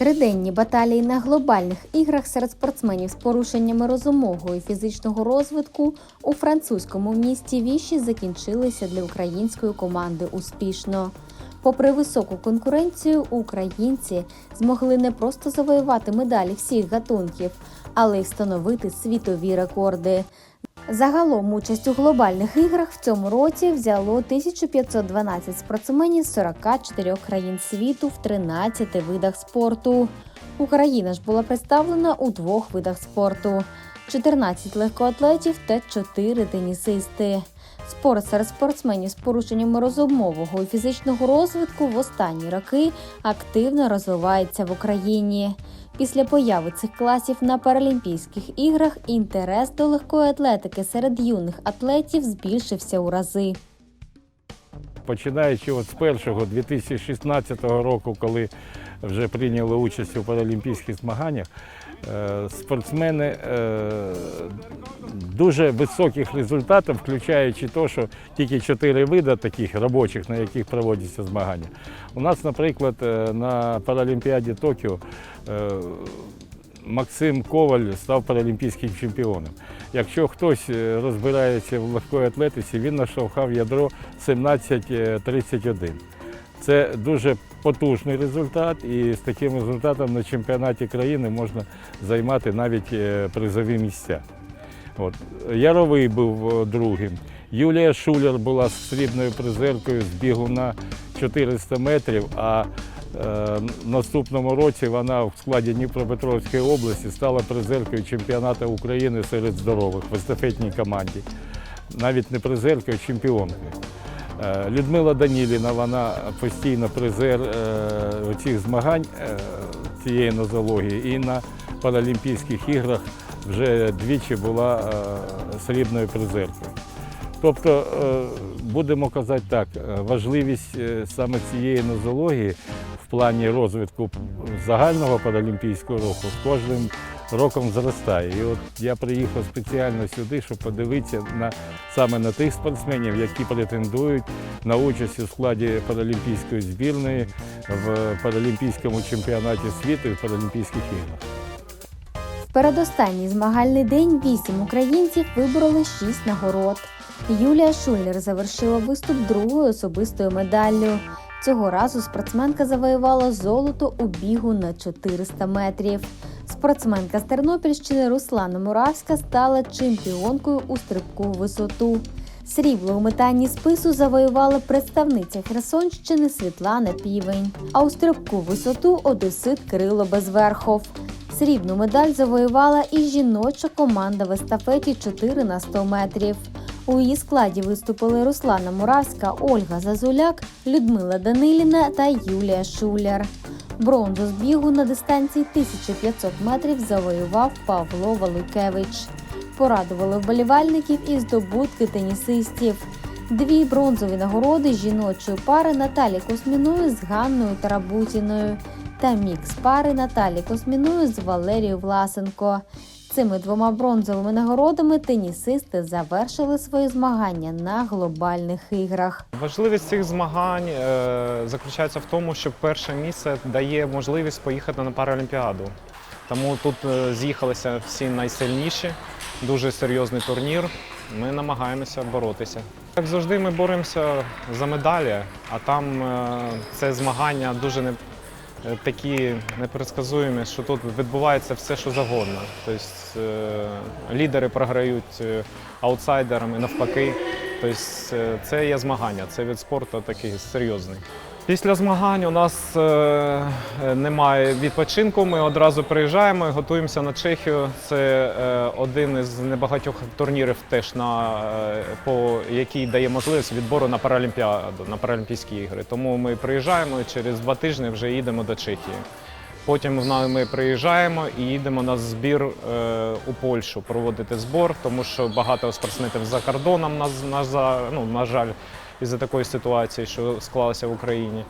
Триденні баталії на глобальних іграх серед спортсменів з порушеннями розумового і фізичного розвитку у французькому місті Віші закінчилися для української команди успішно. Попри високу конкуренцію, українці змогли не просто завоювати медалі всіх гатунків, але й встановити світові рекорди. Загалом участь у глобальних іграх в цьому році взяло 1512 спортсменів з 44 країн світу в 13 видах спорту. Україна ж була представлена у двох видах спорту: 14 легкоатлетів та 4 тенісисти. Спорт серед спортсменів з порушеннями розумового і фізичного розвитку в останні роки активно розвивається в Україні. Після появи цих класів на Паралімпійських іграх інтерес до легкої атлетики серед юних атлетів збільшився у рази. Починаючи от з першого 2016 року, коли вже прийняли участь у паралімпійських змаганнях, спортсмени е, дуже високих результатів, включаючи те, що тільки чотири види таких робочих, на яких проводяться змагання. У нас, наприклад, е, на Паралімпіаді Токіо е, Максим Коваль став паралімпійським чемпіоном. Якщо хтось е, розбирається в легкої атлетиці, він наштовхав ядро 17.31. Це дуже потужний результат, і з таким результатом на чемпіонаті країни можна займати навіть е, призові місця. От. Яровий був е, другим. Юлія Шулер була срібною призеркою з бігу на 400 метрів, а е, наступному році вона в складі Дніпропетровської області стала призеркою чемпіонату України серед здорових в естафетній команді. Навіть не призеркою, а чемпіонкою. Е, Людмила Даніліна, вона постійно призер е, цих змагань е, цієї нозології і на Паралімпійських іграх вже двічі була срібною призеркою. Тобто, будемо казати так, важливість саме цієї нозології плані розвитку загального паралімпійського руху з кожним роком зростає. І от я приїхав спеціально сюди, щоб подивитися на саме на тих спортсменів, які претендують на участь у складі паралімпійської збірної в паралімпійському чемпіонаті світу і в паралімпійських іграх. Передостанній змагальний день вісім українців вибороли шість нагород. Юлія Шулер завершила виступ другою особистою медаллю. Цього разу спортсменка завоювала золото у бігу на 400 метрів. Спортсменка з Тернопільщини Руслана Муравська стала чемпіонкою у стрибку в висоту. Срібло у метанні спису завоювала представниця Херсонщини Світлана Півень, а у стрибку в висоту одесит Кирило Безверхов. Срібну медаль завоювала і жіноча команда в естафеті 4 на 100 метрів. У її складі виступили Руслана Муравська, Ольга Зазуляк, Людмила Даниліна та Юлія Шуляр. Бронзу з бігу на дистанції 1500 метрів завоював Павло Валуйкевич. Порадували вболівальників і здобутки тенісистів. Дві бронзові нагороди жіночої пари Наталі Косміною з Ганною Тарабутіною та мікс пари Наталі Косміною з Валерією Власенко. Цими двома бронзовими нагородами тенісисти завершили свої змагання на глобальних іграх. Важливість цих змагань е, заключається в тому, що перше місце дає можливість поїхати на Паралімпіаду. Тому тут е, з'їхалися всі найсильніші, дуже серйозний турнір. Ми намагаємося боротися. Як завжди, ми боремося за медалі, а там е, це змагання дуже не, такі непредсказуємі, що тут відбувається все, що завгодно. Тобто е, лідери програють аутсайдерами, аутсайдерам і навпаки. Тобто е, це є змагання, це від спорту такий серйозний. Після змагань у нас е, немає відпочинку. Ми одразу приїжджаємо і готуємося на Чехію. Це е, один із небагатьох турнірів, теж на е, по який дає можливість відбору на Паралімпіаду, на Паралімпійські ігри. Тому ми приїжджаємо і через два тижні вже їдемо до Чехії. Потім на- ми приїжджаємо і їдемо на збір е, у Польщу проводити збор, тому що багато спортсменів за кордоном на, на, за- ну, на жаль, із-за такої ситуації, що склалася в Україні.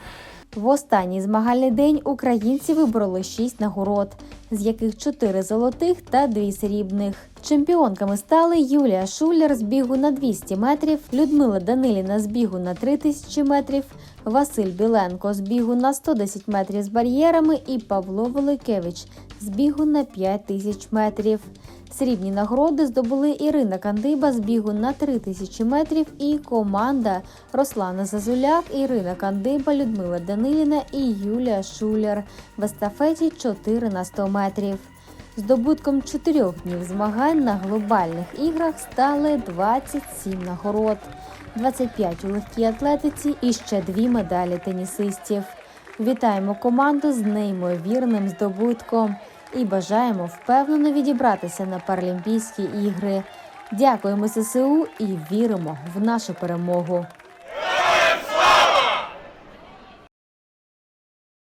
В останній змагальний день українці вибороли шість нагород. з яких 4 золотих та 2 срібних. Чемпіонками стали Юлія Шулер з бігу на 200 метрів, Людмила Даниліна з бігу на 3000 метрів, Василь Біленко з бігу на 110 метрів з бар'єрами і Павло Великевич з бігу на 5000 метрів. Срібні нагороди здобули Ірина Кандиба з бігу на 3000 метрів і команда Руслана Зазуляк, Ірина Кандиба, Людмила Даниліна і Юлія Шуляр в естафеті 4 на 100 метрів. Здобутком чотирьох днів змагань на глобальних іграх стали 27 нагород, 25 у легкій атлетиці і ще дві медалі тенісистів. Вітаємо команду з неймовірним здобутком і бажаємо впевнено відібратися на Паралімпійські ігри. Дякуємо ССУ і віримо в нашу перемогу.